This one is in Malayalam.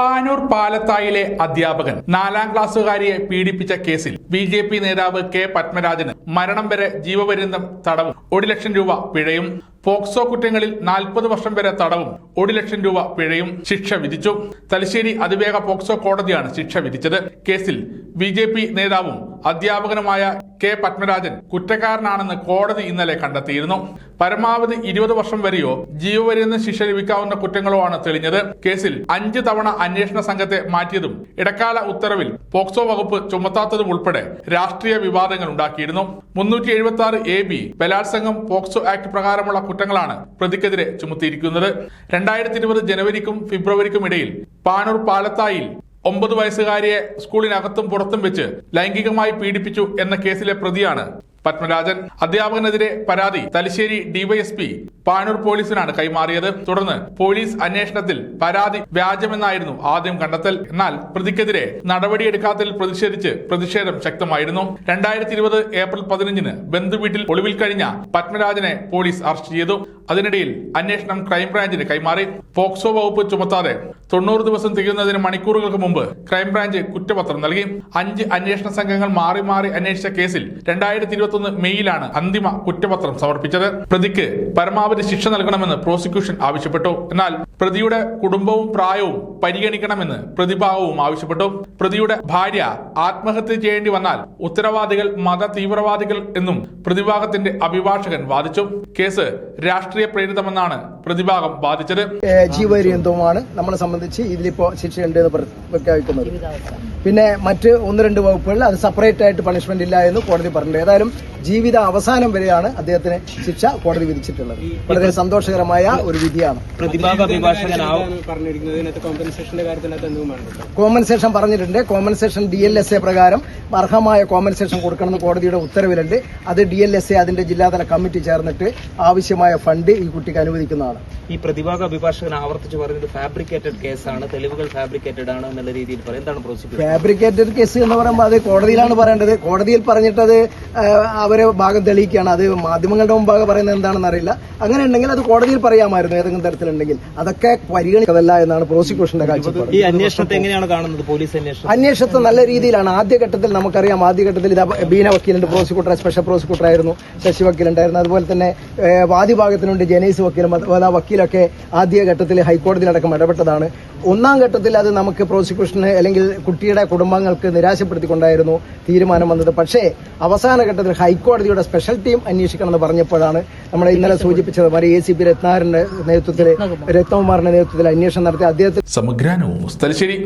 പാനൂർ പാലത്തായിലെ അധ്യാപകൻ. നാലാം ക്ലാസ്സുകാരിയെ പീഡിപ്പിച്ച കേസിൽ ബി ജെ പി നേതാവ് കെ പത്മരാജന് മരണം വരെ ജീവപര്യന്തം തടവും ഒരു ലക്ഷം രൂപ പിഴയും. പോക്സോ കുറ്റങ്ങളിൽ നാൽപ്പത് വർഷം വരെ തടവും ഒരു ലക്ഷം രൂപ പിഴയും ശിക്ഷ വിധിച്ചു. തലശ്ശേരി അതിവേഗ പോക്സോ കോടതിയാണ് ശിക്ഷ വിധിച്ചത്. കേസിൽ ബി നേതാവും അധ്യാപകനുമായ കെ പത്മരാജൻ കുറ്റക്കാരനാണെന്ന് കോടതി ഇന്നലെ കണ്ടെത്തിയിരുന്നു. പരമാവധി ഇരുപത് വർഷം വരെയോ ജീവപര്യന്തം ശിക്ഷ ലഭിക്കാവുന്ന കുറ്റങ്ങളോ ആണ് തെളിഞ്ഞത്. കേസിൽ അഞ്ച് തവണ അന്വേഷണ സംഘത്തെ മാറ്റിയതും ഇടക്കാല ഉത്തരവിൽ പോക്സോ വകുപ്പ് ചുമത്താത്തതും ഉൾപ്പെടെ രാഷ്ട്രീയ വിവാദങ്ങൾ ഉണ്ടാക്കിയിരുന്നു. മുന്നൂറ്റി എഴുപത്തി ആറ് എ ബി ബലാത്സംഗം പോക്സോ ആക്ട് പ്രകാരമുള്ള കുറ്റങ്ങളാണ് പ്രതിക്കെതിരെ ചുമത്തിയിരിക്കുന്നത്. രണ്ടായിരത്തി ഇരുപത് ജനുവരിക്കും ഫെബ്രുവരിക്കും ഇടയിൽ പാനൂർ പാലത്തായിൽ ഒമ്പത് വയസ്സുകാരിയെ സ്കൂളിനകത്തും പുറത്തും വെച്ച് ലൈംഗികമായി പീഡിപ്പിച്ചു എന്ന കേസിലെ പ്രതിയാണ് പത്മരാജൻ. അധ്യാപകനെതിരെ പരാതി തലശ്ശേരി ഡിവൈഎസ്പി പാനൂർ പോലീസിനാണ് കൈമാറിയത്. തുടർന്ന് പോലീസ് അന്വേഷണത്തിൽ പരാതി വ്യാജമെന്നായിരുന്നു ആദ്യം കണ്ടെത്തൽ. എന്നാൽ പ്രതിക്കെതിരെ നടപടിയെടുക്കാത്തതിൽ പ്രതിഷേധിച്ച് പ്രതിഷേധം ശക്തമായിരുന്നു. രണ്ടായിരത്തി ഇരുപത് ഏപ്രിൽ പതിനഞ്ചിന് ബന്ധുവീട്ടിൽ ഒളിവിൽ കഴിഞ്ഞ പത്മരാജനെ പോലീസ് അറസ്റ്റ് ചെയ്തു. അതിനിടയിൽ അന്വേഷണം ക്രൈംബ്രാഞ്ചിന് കൈമാറി പോക്സോ വകുപ്പ് ചുമത്താതെ തൊണ്ണൂറ് ദിവസം തികയുന്നതിന് മണിക്കൂറുകൾക്ക് മുമ്പ് ക്രൈംബ്രാഞ്ച് കുറ്റപത്രം നൽകി. അഞ്ച് അന്വേഷണ സംഘങ്ങൾ മാറി മാറി അന്വേഷിച്ച കേസിൽ രണ്ടായിരത്തി ഇരുപത്തൊന്ന് മെയ്യിലാണ് അന്തിമ കുറ്റപത്രം സമർപ്പിച്ചത്. പ്രതിക്ക് പരമാവധി ശിക്ഷ നൽകണമെന്ന് പ്രോസിക്യൂഷൻ ആവശ്യപ്പെട്ടു. എന്നാൽ പ്രതിയുടെ കുടുംബവും പ്രായവും പരിഗണിക്കണമെന്ന് പ്രതിഭാവവും ആവശ്യപ്പെട്ടു. പ്രതിയുടെ ഭാര്യ ആത്മഹത്യ ചെയ്യേണ്ടി വന്നാൽ ഉത്തരവാദികൾ മത തീവ്രവാദികൾ എന്നും പ്രതിഭാഗത്തിന്റെ അഭിഭാഷകൻ വാദിച്ചു. കേസ് രാഷ്ട്രീയ പ്രേരിതമെന്നാണ് പ്രതിഭാഗം വാദിച്ചത്. ജീവപര്യന്തവുമാണ് നമ്മളെ സംബന്ധിച്ച് ഇതിലിപ്പോ ശിക്ഷയുണ്ട് എന്ന് പ്രഖ്യാപിക്കുന്നത് പിന്നെ മറ്റ് ഒന്ന് രണ്ട് വകുപ്പുകളിൽ അത് സെപ്പറേറ്റ് ആയിട്ട് പണിഷ്മെന്റ് ഇല്ല എന്ന് കോടതി പറഞ്ഞിട്ടുണ്ട്. ഏതായാലും ജീവിത അവസാനം വരെയാണ് അദ്ദേഹത്തിന് ശിക്ഷ കോടതി വിധിച്ചിട്ടുള്ളത്. വളരെ സന്തോഷകരമായ ഒരു വിധിയാണ്. പ്രതിഭാഗ അഭിഭാഷകനാവും. കോമ്പൻസേഷൻ പറഞ്ഞിട്ടുണ്ട്. Compensation D L S A പ്രകാരം അർഹമായ കോമ്പൻസേഷൻ കൊടുക്കണമെന്ന് കോടതിയുടെ ഉത്തരവിലുണ്ട്. അത് ഡി എൽ എസ് എ അതിന്റെ ജില്ലാതല കമ്മിറ്റി ചേർന്നിട്ട് ആവശ്യമായ ഫണ്ട് ഈ കുട്ടിക്ക് അനുവദിക്കുന്നതാണ്. ഈ പ്രതിഭാഗ അഭിഭാഷകൻ ആവർത്തിച്ച് പറയുന്നത് ഫാബ്രിക്കേറ്റഡ് കേസാണ് തെളിവുകൾ ഫാബ്രിക്കേറ്റഡ് ആണ് എന്നുള്ള രീതിയിൽ പറയും എന്താണ് പ്രോസിക്യൂഷൻ ഫാബ്രിക്കേറ്റഡ് കേസ് എന്ന് പറയുമ്പോൾ അത് കോടതിയിലാണ് പറയേണ്ടത്. കോടതിയിൽ പറഞ്ഞിട്ടത് അവരെ ഭാഗം തെളിയിക്കുകയാണ്. അത് മാധ്യമങ്ങളുടെ മുമ്പാകെ പറയുന്നത് എന്താണെന്ന് അറിയില്ല. അങ്ങനെ ഉണ്ടെങ്കിൽ അത് കോടതിയിൽ പറയാമായിരുന്നു ഏതെങ്കിലും തരത്തിലുണ്ടെങ്കിൽ. അതൊക്കെ പരിഗണിക്കതല്ല എന്നാണ് പ്രോസിക്യൂഷന്റെ കാഴ്ചപ്പാട്. ഈ അന്വേഷണത്തെ എങ്ങനെയാണ് കാണുന്നത്? പോലീസ് അന്വേഷണം. അന്വേഷണത്തെ നല്ല രീതിയിലാണ്. ആദ്യഘട്ടത്തിൽ നമുക്കറിയാം ആദ്യഘട്ടത്തിൽ ഇത് ബീന വക്കീലുണ്ട് പ്രോസിക്യൂട്ടർ സ്പെഷ്യൽ പ്രോസിക്യൂട്ടർ ആയിരുന്നു ശശി വക്കീലുണ്ടായിരുന്നു. അതുപോലെ തന്നെ വാദിഭാഗത്തിനുണ്ട് ജനീസ് വക്കീലും അതുപോലെ ആ വക്കീലൊക്കെ ആദ്യഘട്ടത്തിൽ ഹൈക്കോടതിയിലടക്കം ഇടപെട്ടതാണ്. ഒന്നാം ഘട്ടത്തിൽ അത് നമുക്ക് പ്രോസിക്യൂഷന് അല്ലെങ്കിൽ കുട്ടിയുടെ കുടുംബങ്ങൾക്ക് നിരാശപ്പെടുത്തിക്കൊണ്ടായിരുന്നു തീരുമാനം വന്നത്. പക്ഷേ അവസാന ഘട്ടത്തിൽ ഹൈക്കോടതിയുടെ സ്പെഷ്യൽ ടീം അന്വേഷിക്കണമെന്ന് പറഞ്ഞപ്പോഴാണ് നമ്മൾ ഇന്നലെ സൂചിപ്പിച്ചത്. മാറി എ സി പി രത്നാകരന്റെ നേതൃത്വത്തിൽ രത്നകുമാറിന്റെ നേതൃത്വത്തിൽ അന്വേഷണം നടത്തി സമഗ്രാനവും തലശ്ശേരി